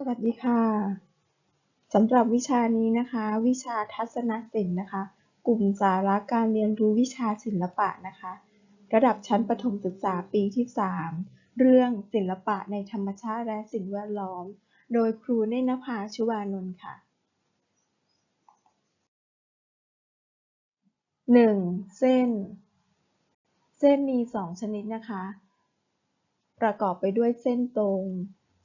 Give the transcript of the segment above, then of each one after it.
สวัสดีค่ะสำหรับวิชานี้นะคะ วิชาทัศนศิลป์นะคะ กลุ่มสาระการเรียนรู้วิชาศิลปะนะคะ ระดับชั้นประถมศึกษาปีที่ 3 เรื่องศิลปะในธรรมชาติและสิ่งแวดล้อม โดยครูเนนภาชุวานนท์ค่ะ 1. เส้น เส้นมี 2 ชนิดนะคะ ประกอบไปด้วยเส้นตรง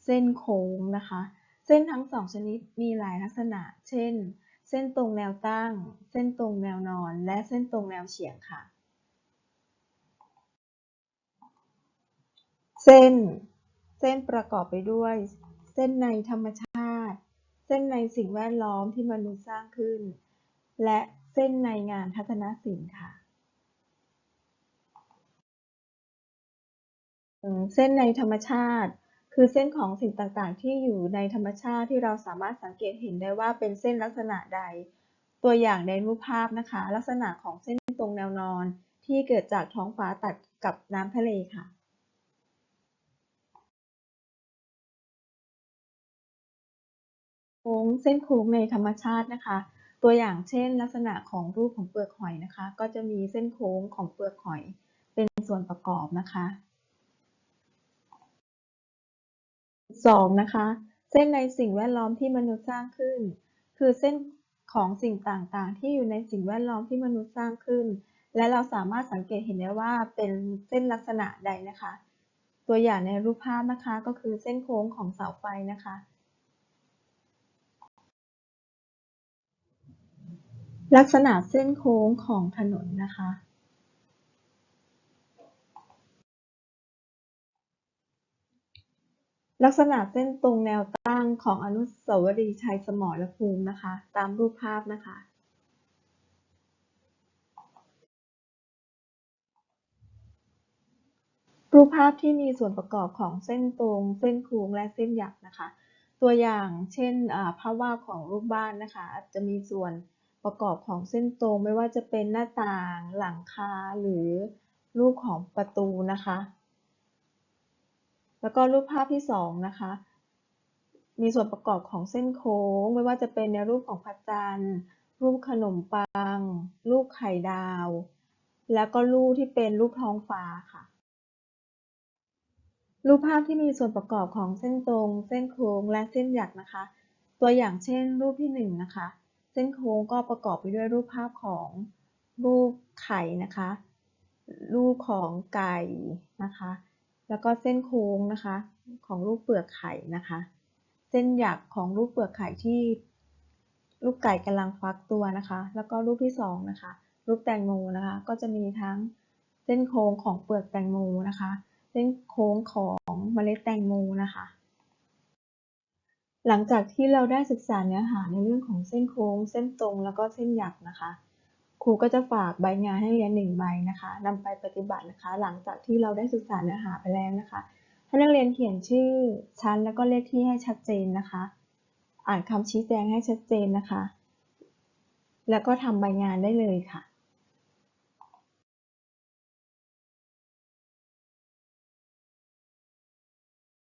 เส้นโค้งนะคะ เส้นทั้งสองชนิดมีหลายลักษณะ เช่น เส้นตรงแนวตั้ง เส้นตรงแนวนอน และเส้นตรงแนวเฉียงค่ะ เส้น เส้นประกอบไปด้วย เส้นในธรรมชาติ เส้นในสิ่งแวดล้อมที่มนุษย์สร้างขึ้น และเส้นในงานทัศนศิลป์ค่ะเส้นในธรรมชาติ คือเส้นของสิ่งต่างๆ ที่อยู่ในธรรมชาติที่เราสามารถสังเกตเห็นได้ว่าเป็นเส้นลักษณะใด ตัวอย่างในรูปภาพนะคะ ลักษณะของเส้นตรงแนวนอนที่เกิดจากท้องฟ้าตัดกับน้ำทะเลค่ะ โค้งเส้นโค้งในธรรมชาตินะคะ ตัวอย่างเช่น ลักษณะของรูปของเปลือกหอยนะคะ ก็จะมีเส้นโค้งของเปลือกหอย เป็นส่วนประกอบนะคะ 2. นะคะ เส้นในสิ่งแวดล้อมที่มนุษย์สร้างขึ้น คือเส้นของสิ่งต่างๆ ที่อยู่ในสิ่งแวดล้อมที่มนุษย์สร้างขึ้น และเราสามารถสังเกตเห็นได้ว่าเป็นเส้นลักษณะใดนะคะ ตัวอย่างในรูปภาพนะคะก็คือเส้นโค้งของเสาไฟนะคะ ลักษณะเส้นโค้งของถนนนะคะ ลักษณะเส้นตรงแนวตั้งของอนุสาวรีย์ชัยสมรภูมินะคะ ตามรูปภาพนะคะ รูปภาพที่มีส่วนประกอบของเส้นตรง เส้นโค้งและเส้นหยักนะคะ ตัวอย่างเช่นภาพวาดของรูปบ้านนะคะจะมีส่วนประกอบของเส้นตรงไม่ว่าจะเป็นหน้าต่าง หลังคาหรือรูปของประตูนะคะ แล้วก็รูปภาพที่สองนะคะ มีส่วนประกอบของเส้นโค้ง ไม่ว่าจะเป็นในรูปของพระจันทร์รูปขนมปัง รูปไข่ดาว แล้วก็รูปที่เป็นรูปท้องฟ้าค่ะ รูปภาพที่มีส่วนประกอบของเส้นตรง เส้นโค้ง และเส้นหยักนะคะ ตัวอย่างเช่น รูปที่หนึ่งนะคะ เส้นโค้งก็ประกอบไปด้วยรูปภาพของรูปไข่นะคะ รูปของไก่นะคะ แล้วก็เส้นโค้งนะคะของรูปเปลือกไข่นะคะ เส้นหยักของรูปเปลือกไข่ที่ ลูกไก่กำลังฟักตัวนะคะ แล้วก็รูปที่สองนะคะรูปแตงโมนะคะ ก็จะมีทั้งเส้นโค้งของเปลือกแตงโมนะคะ เส้นโค้งของเมล็ดแตงโมนะคะ หลังจากที่เราได้ศึกษาเนื้อหาในเรื่องของเส้นโค้ง เส้นตรงแล้วก็เส้นหยักนะคะ ครูก็จะฝากใบงานให้เรียนหนึ่งใบนะคะนำไปปฏิบัตินะคะ หลังจากที่เราได้ศึกษาเนื้อหาไปแล้วนะคะให้นักเรียนเขียนชื่อชั้นแล้วก็เลขที่ให้ชัดเจนนะคะ อ่านคำชี้แจงให้ชัดเจนนะคะ แล้วก็ทำใบงานได้เลยค่ะ